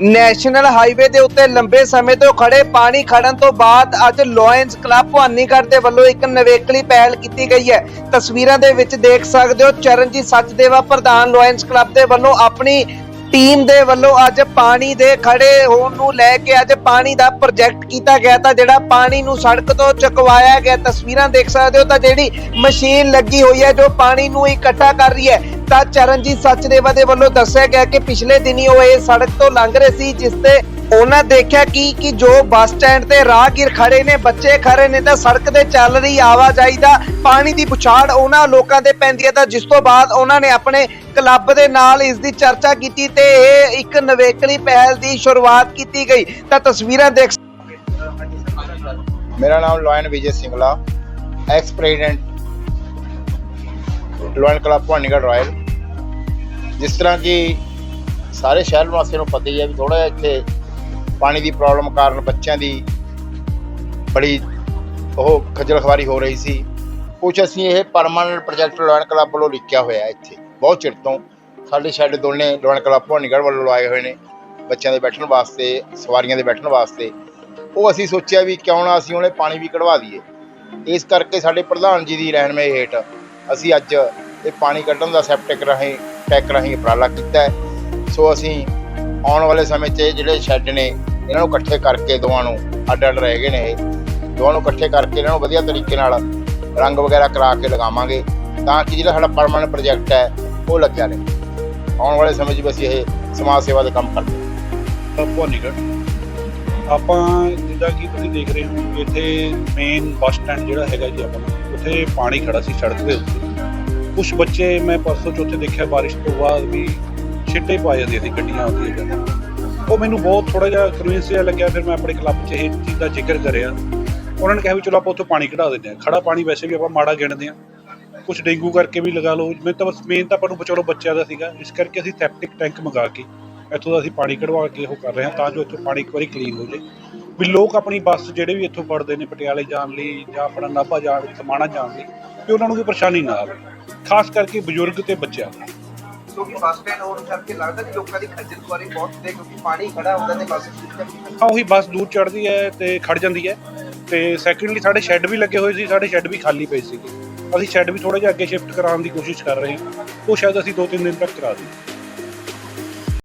National highway ਦੇ ਉੱਤੇ ਲੰਬੇ ਸਮੇਂ ਤੋਂ ਖੜੇ ਪਾਣੀ ਖੜਨ ਤੋਂ ਬਾਅਦ ਅੱਜ ਲਾਇਨਸ ਕਲੱਬ ਭਵਾਨੀਗੜ੍ਹ ਦੇ ਵੱਲੋਂ ਇੱਕ ਨਵੇਕਲੀ ਪਹਿਲ ਕੀਤੀ ਗਈ ਹੈ। ਤਸਵੀਰਾਂ ਦੇ ਵਿੱਚ ਦੇਖ ਸਕਦੇ ਹੋ ਚਰਨਜੀਤ ਸੱਚਦੇਵਾ ਪ੍ਰਧਾਨ ਲਾਇਨਸ ਕਲੱਬ ਦੇ ਵੱਲੋਂ ਆਪਣੀ ਟੀਮ ਦੇ ਵੱਲੋਂ ਅੱਜ ਪਾਣੀ ਦੇ ਖੜੇ ਹੋਣ ਨੂੰ ਲੈ ਕੇ ਅੱਜ ਪਾਣੀ ਦਾ ਪ੍ਰੋਜੈਕਟ ਕੀਤਾ ਗਿਆ ਤਾਂ ਜਿਹੜਾ ਪਾਣੀ ਨੂੰ ਸੜਕ ਤੋਂ ਚੁਕਵਾਇਆ ਗਿਆ। ਤਸਵੀਰਾਂ ਦੇਖ ਸਕਦੇ ਹੋ ਤਾਂ ਜਿਹੜੀ ਮਸ਼ੀਨ ਲੱਗੀ ਹੋਈ ਹੈ ਜੋ ਪਾਣੀ ਨੂੰ ਇਕੱਠਾ ਕਰ ਰਹੀ ਹੈ। ਤਾਂ ਚਰਨਜੀਤ ਸਚਦੇਵਾ ਦੇ ਵੱਲੋਂ ਦੱਸਿਆ ਗਿਆ ਕਿ ਪਿਛਲੇ ਦਿਨੀ ਉਹ ਇਹ ਸੜਕ ਤੋਂ ਲੰਘ ਰਹੇ ਸੀ, ਜਿਸ ਤੇ ਉਹਨਾਂ ਦੇਖਿਆ ਕਿ ਕਿ ਜੋ ਬੱਸ ਸਟੈਂਡ ਤੇ ਰਾਹਗੀਰ ਖੜੇ ਨੇ, ਬੱਚੇ ਖੜੇ ਨੇ, ਤਾਂ ਸੜਕ ਤੇ ਚੱਲ ਰਹੀ ਆਵਾਜਾਈ ਦਾ ਪਾਣੀ ਦੀ ਪੁਛਾੜ ਉਹਨਾਂ ਲੋਕਾਂ ਦੇ ਪੈਂਦੀ ਹੈ। ਤਾਂ ਜਿਸ ਤੋਂ ਬਾਅਦ ਉਹਨਾਂ ਨੇ ਆਪਣੇ ਕਲੱਬ ਦੇ ਨਾਲ ਇਸ ਦੀ ਚਰਚਾ ਕੀਤੀ ਤੇ ਇਹ ਇੱਕ ਨਵੇਕਲੀ ਪਹਿਲ ਦੀ ਸ਼ੁਰੂਆਤ ਕੀਤੀ ਗਈ। ਤਾਂ ਤਸਵੀਰਾਂ ਦੇਖ ਮੇਰਾ ਨਾਮ lion Vijay Singla ex president lion club Bhawanigarh royal ਜਿਸ ਤਰ੍ਹਾਂ ਕਿ ਸਾਰੇ ਸ਼ਹਿਰ ਵਾਸੀਆਂ ਨੂੰ ਪਤਾ ਹੀ ਹੈ ਵੀ ਥੋੜਾ ਜਿਹਾ ਇੱਥੇ ਪਾਣੀ ਦੀ ਪ੍ਰੋਬਲਮ ਕਾਰਨ ਬੱਚਿਆਂ ਦੀ ਬੜੀ ਉਹ ਖੱਜਲ ਖਵਾਰੀ ਹੋ ਰਹੀ ਸੀ। ਕੁਝ ਅਸੀਂ ਇਹ ਪਰਮਾਨੈਂਟ ਪ੍ਰੋਜੈਕਟ ਲੋਇਨ ਕਲੱਬ ਵੱਲੋਂ ਲਿਖਿਆ ਹੋਇਆ ਇੱਥੇ। ਬਹੁਤ ਚਿਰ ਤੋਂ ਸਾਡੇ ਸ਼ੈੱਡ ਦੋਨੇ ਲੋਇਨ ਕਲੱਬ ਭਵਾਨੀਗੜ੍ਹ ਵੱਲੋਂ ਲਵਾਏ ਹੋਏ ਨੇ ਬੱਚਿਆਂ ਦੇ ਬੈਠਣ ਵਾਸਤੇ, ਸਵਾਰੀਆਂ ਦੇ ਬੈਠਣ ਵਾਸਤੇ। ਉਹ ਅਸੀਂ ਸੋਚਿਆ ਵੀ ਕਿਉਂ ਨਾ ਅਸੀਂ ਉਹਨੇ ਪਾਣੀ ਵੀ ਕਢਵਾ ਦਈਏ। ਇਸ ਕਰਕੇ ਸਾਡੇ ਪ੍ਰਧਾਨ ਜੀ ਦੀ ਰਹਿਨਮਾਈ ਹੇਠ ਅਸੀਂ ਅੱਜ ਇਹ ਪਾਣੀ ਕੱਢਣ ਦਾ ਸੈਪਟਿਕ ਰਾਹੀਂ ਟੈਕ ਰਾਹੀਂ ਉਪਰਾਲਾ ਕੀਤਾ ਹੈ। ਸੋ ਅਸੀਂ ਆਉਣ ਵਾਲੇ ਸਮੇਂ 'ਚ ਜਿਹੜੇ ਸ਼ੈੱਡ ਨੇ, ਇਹਨਾਂ ਨੂੰ ਇਕੱਠੇ ਕਰਕੇ ਦੋਵਾਂ ਨੂੰ, ਅੱਡ ਅੱਡ ਰਹਿ ਗਏ ਨੇ ਇਹ। ਦੋਵਾਂ ਨੂੰ ਇਕੱਠੇ ਕਰਕੇ ਇਹਨਾਂ ਨੂੰ ਵਧੀਆ ਤਰੀਕੇ ਨਾਲ ਰੰਗ ਵਗੈਰਾ ਕਰਾ ਕੇ ਲਗਾਵਾਂਗੇ, ਤਾਂ ਕਿ ਜਿਹੜਾ ਸਾਡਾ ਪਰਮਾਨੈਂਟ ਪ੍ਰੋਜੈਕਟ ਹੈ, ਉਹ ਲੱਗਿਆ ਰਹੇ। ਆਉਣ ਵਾਲੇ ਸਮੇਂ 'ਚ ਵੀ ਅਸੀਂ ਇਹ ਸਮਾਜ ਸੇਵਾ ਦਾ ਕੰਮ ਕਰਦੇ ਹਾਂ। ਆਪਾਂ ਜਿੱਦਾਂ ਕਿ ਤੁਸੀਂ ਦੇਖ ਰਹੇ ਹੋ, ਇੱਥੇ ਮੇਨ ਬੱਸ ਸਟੈਂਡ ਜਿਹੜਾ ਹੈਗਾ ਜੀ ਆਪਣਾ, ਉੱਥੇ ਪਾਣੀ ਖੜਾ ਸੀ ਸੜਕ ਦੇ ਉੱਤੇ। ਕੁਝ ਬੱਚੇ ਮੈਂ ਪਰਸੋਂ ਚੌਥੇ ਦੇਖਿਆ ਬਾਰਿਸ਼ ਤੋਂ ਬਾਅਦ ਵੀ ਛਿੱਟੇ ਪਾ ਜਾਂਦੀਆਂ ਸੀ, ਗੱਡੀਆਂ ਆਉਂਦੀਆਂ ਜਾਂਦੀਆਂ ਉਹ ਮੈਨੂੰ ਬਹੁਤ ਥੋੜਾ ਜਿਹਾ ਕਨਵਿੰਸ ਜਿਹਾ ਲੱਗਿਆ, ਫਿਰ ਮੈਂ ਆਪਣੇ ਕਲੱਬ 'ਚ ਇਹ ਚੀਜ਼ ਦਾ ਜ਼ਿਕਰ ਕਰਿਆ। ਉਹਨਾਂ ਨੇ ਕਿਹਾ ਵੀ ਚਲੋ ਆਪਾਂ ਉੱਥੋਂ ਪਾਣੀ ਕਢਾ ਦਿੰਦੇ ਹਾਂ। ਖੜਾ ਪਾਣੀ ਵੈਸੇ ਵੀ ਆਪਾਂ ਮਾੜਾ ਗਿਣਦੇ ਹਾਂ। ਕੁਝ ਡੇਂਗੂ ਕਰਕੇ ਵੀ ਲਗਾ ਲਓ। ਮੈਂ ਤਾਂ ਬਸ ਮੇਨ ਤਾਂ ਆਪਾਂ ਨੂੰ ਚਲੋ ਬੱਚਿਆਂ ਦਾ ਸੀਗਾ। ਇਸ ਕਰਕੇ ਅਸੀਂ ਸੈਪਟਿਕ ਟੈਂਕ ਮੰਗਾ ਕੇ ਇੱਥੋਂ ਦਾ ਅਸੀਂ ਪਾਣੀ ਕਢਵਾ ਕੇ ਉਹ ਕਰ ਰਹੇ ਹਾਂ ਤਾਂ ਜੋ ਇੱਥੋਂ ਪਾਣੀ ਇੱਕ ਵਾਰੀ ਕਲੀਨ ਹੋ ਜਾਏ। ਵੀ ਲੋਕ ਆਪਣੀ ਬੱਸ ਜਿਹੜੇ ਵੀ ਇੱਥੋਂ ਫੜਦੇ ਨੇ, ਪਟਿਆਲੇ ਜਾਣ ਲਈ ਜਾਂ ਆਪਣਾ ਨਾਭਾ ਜਾਣ ਲਈ, ਸਮਾਣਾ ਜਾਣ ਲਈ, ਵੀ ਉਹਨਾਂ ਨੂੰ ਕੋਈ ਪਰੇਸ਼ਾਨੀ ਨਾ ਆਵੇ। ਖਾਸ ਕਰਕੇ ਬਜ਼ੁਰਗ ਤੇ ਬੱਚਿਆਂ ਨੂੰ। ਕਿਉਂਕਿ ਬੱਸ ਸਟੈਂਡ ਹੋਣ ਕਰਕੇ ਲੱਗਦਾ ਕਿ ਲੋਕਾਂ ਦੀ ਖੱਜਲ ਖੁਆਰੀ ਬਹੁਤ ਹੁੰਦੀ ਹੈ ਕਿਉਂਕਿ ਪਾਣੀ ਖੜਾ ਹੁੰਦਾ ਤੇ ਬੱਸ ਹਾਂ ਉਹੀ ਬੱਸ ਦੂਰ ਚੜਦੀ ਹੈ ਤੇ ਖੜ ਜਾਂਦੀ ਹੈ। ਤੇ ਸੈਕੰਡਲੀ ਸਾਡੇ ਸ਼ੈੱਡ ਵੀ ਲੱਗੇ ਹੋਏ ਸੀ ਸਾਡੇ ਸ਼ੈੱਡ ਵੀ ਖਾਲੀ ਪਏ ਸੀਗੇ। ਅਸੀਂ ਸ਼ੈੱਡ ਵੀ ਥੋੜਾ ਜਿਹਾ ਅੱਗੇ ਸ਼ਿਫਟ ਕਰਾਉਣ ਦੀ ਕੋਸ਼ਿਸ਼ ਕਰ ਰਹੇ ਹਾਂ। ਉਹ ਸ਼ਾਇਦ ਅਸੀਂ 2-3 ਦਿਨ ਤੱਕ ਕਰਾ ਦਈਏ।